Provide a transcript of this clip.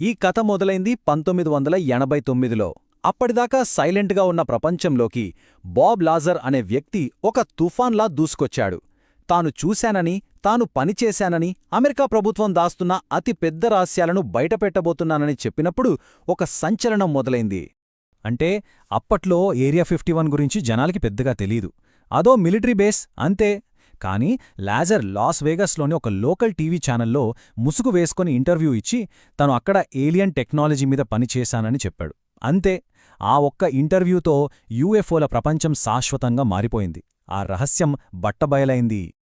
ఈ కథ మొదలైంది పంతొమ్మిది వందల ఎనభై తొమ్మిదిలో. అప్పటిదాకా సైలెంట్గా ఉన్న ప్రపంచంలోకి బాబ్ లాజర్ అనే వ్యక్తి ఒక తుఫాన్లా దూసుకొచ్చాడు. తాను చూశానని తాను పనిచేశానని అమెరికా ప్రభుత్వం దాస్తున్న అతి పెద్ద రహస్యాలను బయటపెట్టబోతున్నానని చెప్పినప్పుడు ఒక సంచలనం మొదలైంది. అంటే అప్పట్లో ఏరియా ఫిఫ్టీ వన్ గురించి జనాలకి పెద్దగా తెలీదు. అదో మిలిటరీ బేస్ అంతే. కానీ లాజర్ లాస్ వేగస్లోని ఒక లోకల్ టీవీ ఛానల్లో ముసుగు వేసుకొని ఇంటర్వ్యూ ఇచ్చి తను అక్కడ ఏలియన్ టెక్నాలజీ మీద పనిచేశానని చెప్పాడు. అంతే ఆ ఒక్క ఇంటర్వ్యూతో యూఎఫ్ఓల ప్రపంచం శాశ్వతంగా మారిపోయింది. ఆ రహస్యం బట్టబయలైంది.